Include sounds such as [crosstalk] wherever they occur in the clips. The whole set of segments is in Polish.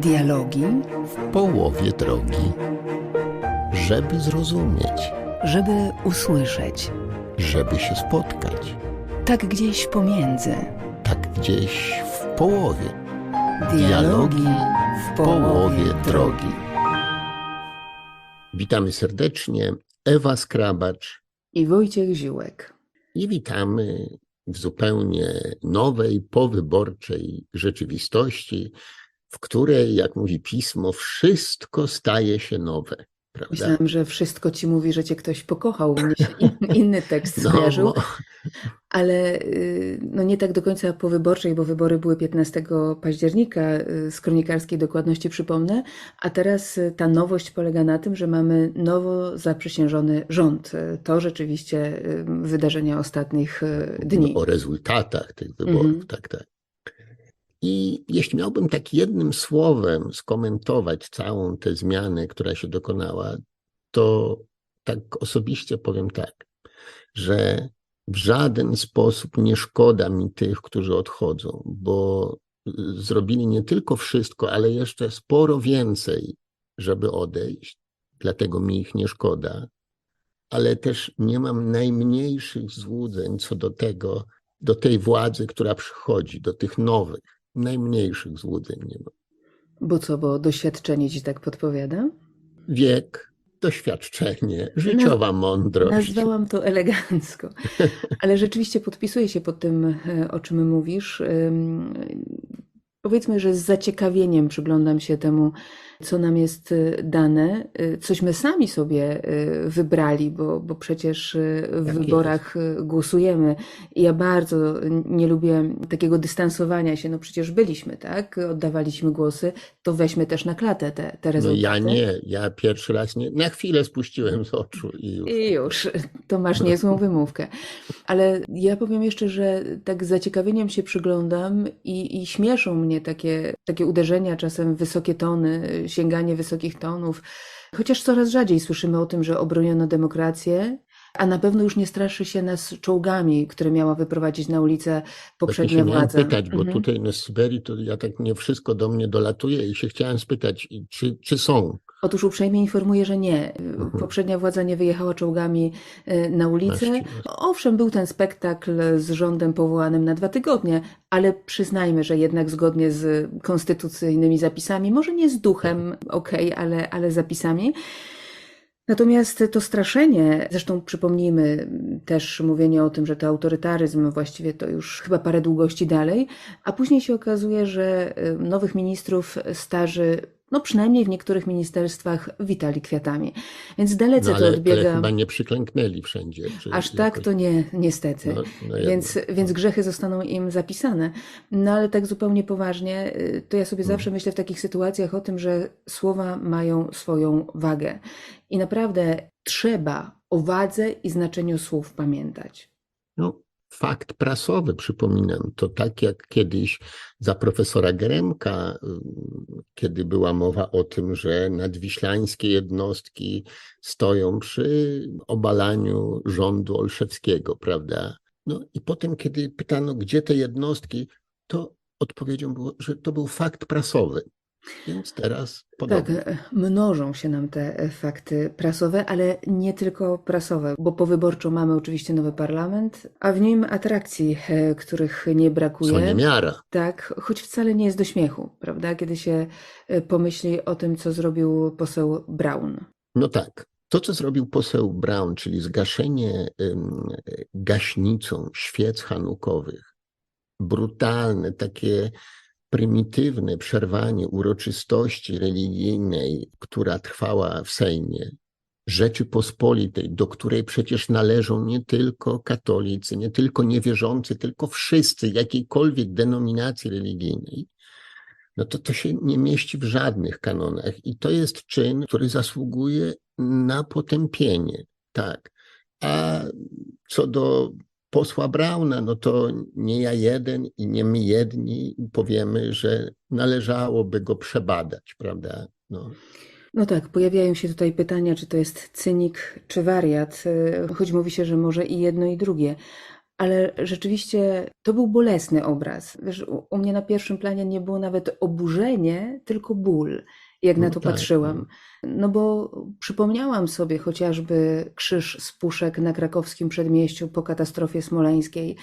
Dialogi, w połowie drogi, żeby zrozumieć, żeby usłyszeć. żeby się spotkać, Tak gdzieś pomiędzy. tak gdzieś w połowie, Dialogi w połowie drogi. Witamy serdecznie, Ewa Skrabacz. I Wojciech Ziółek. i witamy w zupełnie nowej, powyborczej rzeczywistości, w której, jak mówi pismo, wszystko staje się nowe. Prawda? Myślałam, że wszystko ci mówi, że cię ktoś pokochał. Mnie się [laughs] in, inny tekst skojarzył. mo- Ale y, no nie tak do końca powyborczej, bo wybory były 15 października, y, z kronikarskiej dokładności przypomnę, a teraz y, ta nowość polega na tym, że mamy nowo zaprzysiężony rząd. To rzeczywiście wydarzenia ostatnich y, dni. o rezultatach tych wyborów, Mhm. tak, tak. I jeśli miałbym tak jednym słowem skomentować całą tę zmianę, która się dokonała, to tak osobiście powiem tak, że w żaden sposób nie szkoda mi tych, którzy odchodzą, bo y, zrobili nie tylko wszystko, ale jeszcze sporo więcej, żeby odejść. Dlatego mi ich nie szkoda, ale też nie mam najmniejszych złudzeń co do tego, do tej władzy, która przychodzi, do tych nowych, najmniejszych złudzeń nie mam. Bo co, bo doświadczenie ci tak podpowiada? Wiek, doświadczenie, życiowa mądrość. Nazwałam to elegancko, [laughs] ale rzeczywiście podpisuję się pod tym, e, o czym mówisz. Powiedzmy, że z zaciekawieniem przyglądam się temu, co nam jest e, dane, e, cośmy sami sobie e, wybrali, bo, bo przecież w Tak wyborach e, głosujemy. I ja bardzo nie lubię takiego dystansowania się. No przecież byliśmy, tak? Oddawaliśmy głosy, to weźmy też na klatę te, te No rezultaty. ja nie, ja pierwszy raz nie, na chwilę spuściłem z oczu i już. I już, to masz niezłą [laughs] wymówkę. Ale ja powiem jeszcze, że tak z zaciekawieniem się przyglądam i, i śmieszą mnie takie, takie uderzenia, czasem wysokie tony, sięganie wysokich tonów. Chociaż coraz rzadziej słyszymy o tym, że obroniono demokrację, a na pewno już nie straszy się nas czołgami, które miała wyprowadzić na ulicę poprzednia Właśnie władza. pytać, bo Mhm. tutaj na Syberii to ja tak nie wszystko do mnie dolatuje i się chciałem spytać, czy, czy są? Otóż uprzejmie informuję, że nie. Mhm. Poprzednia władza nie wyjechała czołgami e, na ulicę. Owszem, był ten spektakl z rządem powołanym na dwa tygodnie, ale przyznajmy, że jednak zgodnie z konstytucyjnymi zapisami, może nie z duchem, okej, ale, ale zapisami. Natomiast to straszenie, zresztą przypomnijmy też mówienie o tym, że to autorytaryzm, właściwie to już chyba parę długości dalej, a później się okazuje, że y, nowych ministrów starzy, no przynajmniej w niektórych ministerstwach, witali kwiatami. Więc dalece No, ale, to odbiega. ale chyba nie przyklęknęli wszędzie. Aż tak jakoś- to nie, niestety. No, no. Więc, więc grzechy zostaną im zapisane. No ale tak zupełnie poważnie, y, to ja sobie Mhm. zawsze myślę w takich sytuacjach o tym, że słowa mają swoją wagę. I naprawdę trzeba o wadze i znaczeniu słów pamiętać. No, fakt prasowy, przypominam, to tak jak kiedyś za profesora Geremka, ym, kiedy była mowa o tym, że nadwiślańskie jednostki stoją przy obalaniu rządu Olszewskiego, prawda? No i potem, kiedy pytano, gdzie te jednostki, to odpowiedzią było, że to był fakt prasowy. Więc teraz Tak, podobnie. e, mnożą się nam te e, fakty prasowe, ale nie tylko prasowe, bo powyborczo mamy oczywiście nowy parlament, a w nim atrakcji, e, których nie brakuje. Co niemiara. Tak, choć wcale nie jest do śmiechu, prawda? Kiedy się pomyśli o tym, co zrobił poseł Braun. No tak. To, co zrobił poseł Brown, czyli zgaszenie gaśnicą świec hanukowych, brutalne, takie prymitywne przerwanie uroczystości religijnej, która trwała w Sejmie, Rzeczypospolitej, do której przecież należą nie tylko katolicy, nie tylko niewierzący, tylko wszyscy, jakiejkolwiek denominacji religijnej, no to to się nie mieści w żadnych kanonach. I to jest czyn, który zasługuje na potępienie. Tak. A co do posła Brauna, no to nie ja jeden i nie my jedni powiemy, że należałoby go przebadać, prawda? No. No tak, pojawiają się tutaj pytania, czy to jest cynik, czy wariat, e, choć mówi się, że może i jedno, i drugie. ale rzeczywiście to był bolesny obraz. Wiesz, u, u mnie na pierwszym planie nie było nawet oburzenie, tylko ból, jak na No to tak, patrzyłam. No bo przypomniałam sobie chociażby krzyż z puszek na krakowskim przedmieściu po katastrofie smoleńskiej,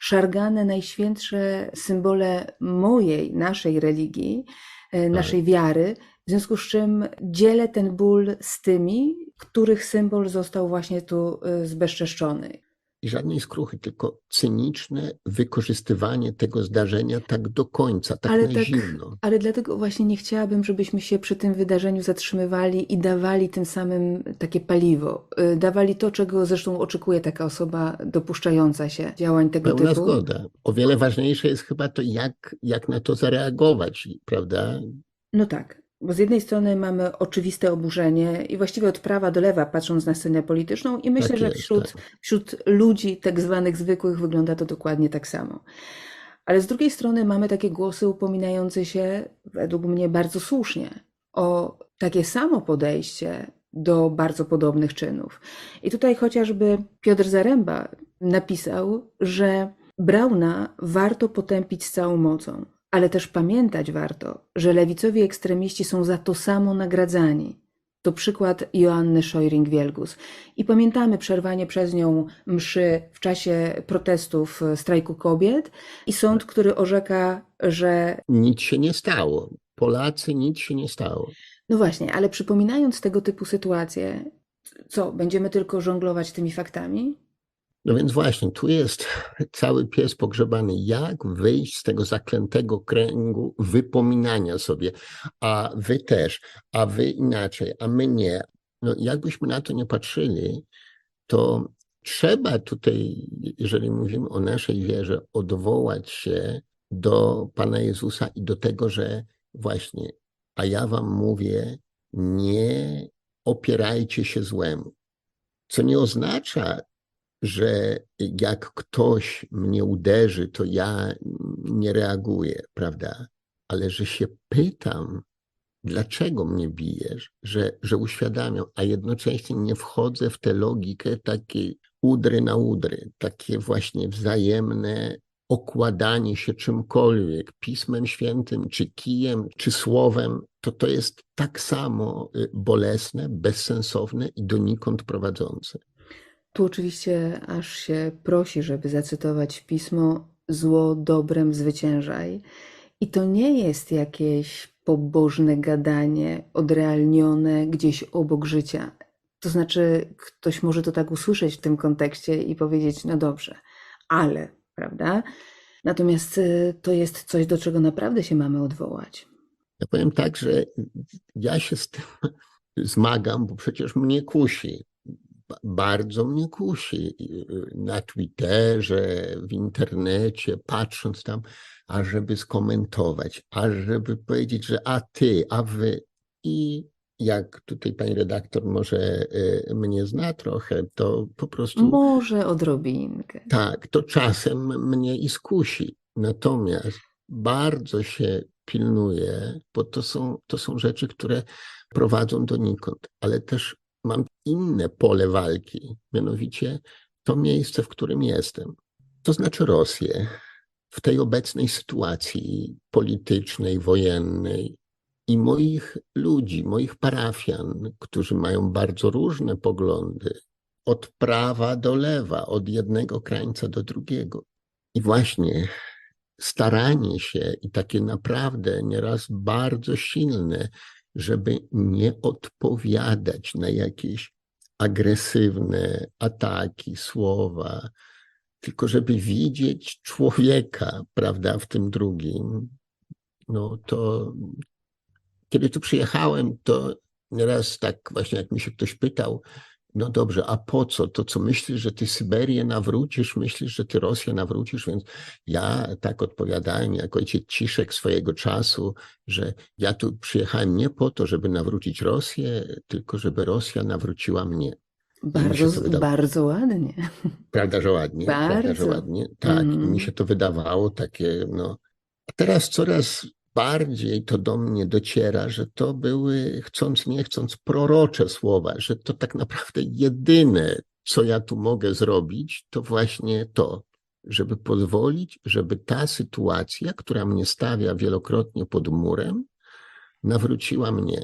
szargane najświętsze symbole mojej, naszej religii, e, naszej wiary, w związku z czym dzielę ten ból z tymi, których symbol został właśnie tu e, zbezczeszczony. I żadnej skruchy, tylko cyniczne wykorzystywanie tego zdarzenia tak do końca, tak Ale na tak- zimno. Ale dlatego właśnie nie chciałabym, żebyśmy się przy tym wydarzeniu zatrzymywali i dawali tym samym takie paliwo. Y, Dawali to, czego zresztą oczekuje taka osoba dopuszczająca się działań tego Pełna typu. zgoda. O wiele ważniejsze jest chyba to, jak, jak na to zareagować, prawda? No tak, bo z jednej strony mamy oczywiste oburzenie i właściwie od prawa do lewa, patrząc na scenę polityczną, i myślę, Tak że jest, wśród, tak. wśród ludzi tak zwanych zwykłych wygląda to dokładnie tak samo. Ale z drugiej strony mamy takie głosy upominające się, według mnie bardzo słusznie, o takie samo podejście do bardzo podobnych czynów. I tutaj chociażby Piotr Zaręba napisał, że Brauna warto potępić z całą mocą, ale też pamiętać warto, że lewicowi ekstremiści są za to samo nagradzani. To przykład Joanny Szojring-Wielgus. I pamiętamy przerwanie przez nią mszy w czasie protestów e, strajku kobiet i sąd, który orzeka, że Nic się nie stało. Polacy, nic się nie stało. no właśnie, ale przypominając tego typu sytuacje, co, będziemy tylko żonglować tymi faktami? No więc właśnie, tu jest cały pies pogrzebany. Jak wyjść z tego zaklętego kręgu wypominania sobie, a wy też, a wy inaczej, a my nie. No jakbyśmy na to nie patrzyli, to trzeba tutaj, jeżeli mówimy o naszej wierze, odwołać się do Pana Jezusa i do tego, że właśnie, a ja wam mówię, nie opierajcie się złemu. Co nie oznacza, że jak ktoś mnie uderzy, to ja nie reaguję, prawda? Ale że się pytam, dlaczego mnie bijesz, że, że uświadamiam, a jednocześnie nie wchodzę w tę logikę takiej udry na udry, takie właśnie wzajemne okładanie się czymkolwiek, Pismem Świętym, czy kijem, czy słowem, to to jest tak samo y, bolesne, bezsensowne i donikąd prowadzące. Tu oczywiście aż się prosi, żeby zacytować pismo: Zło dobrem zwyciężaj. I to nie jest jakieś pobożne gadanie odrealnione gdzieś obok życia. To znaczy, ktoś może to tak usłyszeć w tym kontekście i powiedzieć: No dobrze, ale, prawda? Natomiast y, to jest coś, do czego naprawdę się mamy odwołać. Ja powiem tak, że ja się z tym [laughs] zmagam, bo przecież mnie kusi. Ba- Bardzo mnie kusi y, na Twitterze, w internecie, patrząc tam, ażeby skomentować, ażeby powiedzieć, że a ty, a wy. I jak tutaj pani redaktor może y, mnie zna trochę, to po prostu. Może odrobinkę. Tak, to czasem mnie i skusi. Natomiast bardzo się pilnuję, bo to są, to są rzeczy, które prowadzą donikąd, ale też mam inne pole walki, mianowicie to miejsce, w którym jestem. To znaczy Rosję. W tej obecnej sytuacji politycznej, wojennej i moich ludzi, moich parafian, którzy mają bardzo różne poglądy, od prawa do lewa, od jednego krańca do drugiego. I właśnie staranie się i takie naprawdę nieraz bardzo silne, żeby nie odpowiadać na jakieś agresywne ataki, słowa, tylko żeby widzieć człowieka, prawda, w tym drugim. No to kiedy tu przyjechałem, to nieraz tak właśnie jak mi się ktoś pytał, no dobrze, a po co? To co myślisz, że ty Syberię nawrócisz, myślisz, że ty Rosję nawrócisz, więc ja tak odpowiadałem jak ojciec Ciszek swojego czasu, że ja tu przyjechałem nie po to, żeby nawrócić Rosję, tylko żeby Rosja nawróciła mnie. Bardzo, to wydało. bardzo ładnie. Prawda, że ładnie? Prawda, że Bardzo. ładnie? Tak, i Mhm. mi się to wydawało takie, no. A teraz coraz bardziej to do mnie dociera, że to były, chcąc nie chcąc, prorocze słowa, że to tak naprawdę jedyne, co ja tu mogę zrobić, to właśnie to. żeby pozwolić, żeby ta sytuacja, która mnie stawia wielokrotnie pod murem, nawróciła mnie.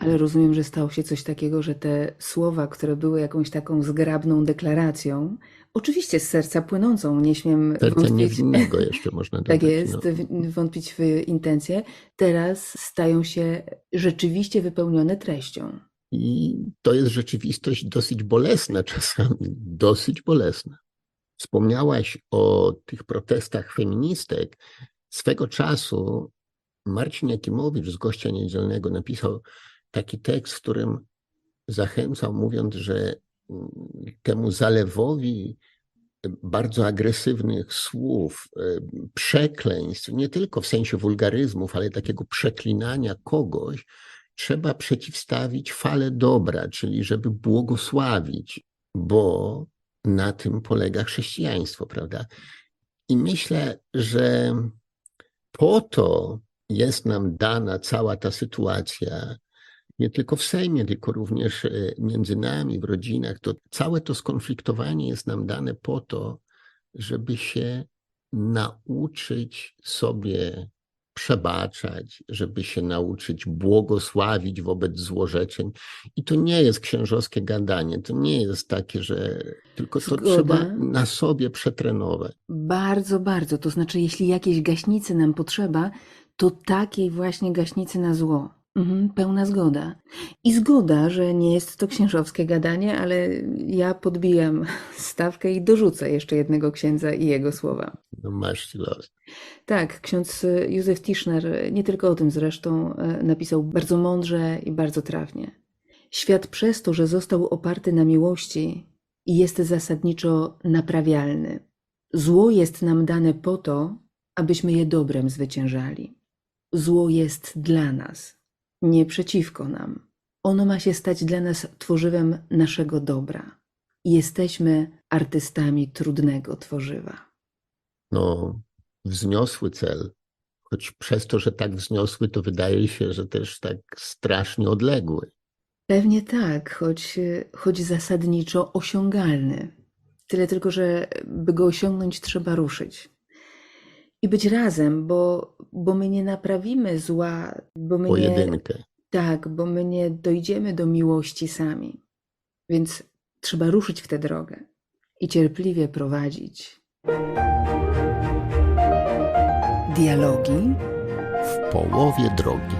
Ale rozumiem, że stało się coś takiego, że te słowa, które były jakąś taką zgrabną deklaracją, oczywiście z serca płynącą, nie śmiem Serce wątpić. niewinnego jeszcze można [laughs] dodać. Tak jest, no. wątpić w intencje, teraz stają się rzeczywiście wypełnione treścią. I to jest rzeczywistość dosyć bolesna czasami, [laughs] dosyć bolesna. Wspomniałaś o tych protestach feministek. Swego czasu Marcin Jakimowicz z Gościa Niedzielnego napisał taki tekst, w którym zachęcał, mówiąc, że temu zalewowi bardzo agresywnych słów, e, przekleństw, nie tylko w sensie wulgaryzmów, ale takiego przeklinania kogoś, trzeba przeciwstawić falę dobra, czyli żeby błogosławić, bo na tym polega chrześcijaństwo, prawda? I myślę, że po to jest nam dana cała ta sytuacja, nie tylko w Sejmie, tylko również e, między nami, w rodzinach. To całe to skonfliktowanie jest nam dane po to, żeby się nauczyć sobie przebaczać, żeby się nauczyć błogosławić wobec złorzeczeń. I to nie jest księżowskie gadanie, to nie jest takie, że tylko to Zgoda. trzeba na sobie przetrenować. Bardzo, bardzo. To znaczy, jeśli jakiejś gaśnicy nam potrzeba, to takiej właśnie gaśnicy na zło. Mhm, pełna zgoda. I zgoda, że nie jest to księżowskie gadanie, ale ja podbijam [laughs] stawkę i dorzucę jeszcze jednego księdza i jego słowa. No masz los. Tak, ksiądz Józef Tischner, nie tylko o tym zresztą, y, napisał bardzo mądrze i bardzo trafnie. Świat przez to, że został oparty na miłości, jest zasadniczo naprawialny. Zło jest nam dane po to, abyśmy je dobrem zwyciężali. Zło jest dla nas, nie przeciwko nam. Ono ma się stać dla nas tworzywem naszego dobra. Jesteśmy artystami trudnego tworzywa. no, wzniosły cel, choć przez to, że tak wzniosły, to wydaje się, że też tak strasznie odległy. Pewnie tak, choć, choć zasadniczo osiągalny. Tyle tylko, że by go osiągnąć, trzeba ruszyć. I być razem, bo, bo my nie naprawimy zła, bo my nie, Pojedynkę. tak, bo my nie dojdziemy do miłości sami. Więc trzeba ruszyć w tę drogę i cierpliwie prowadzić. Dialogi W połowie drogi.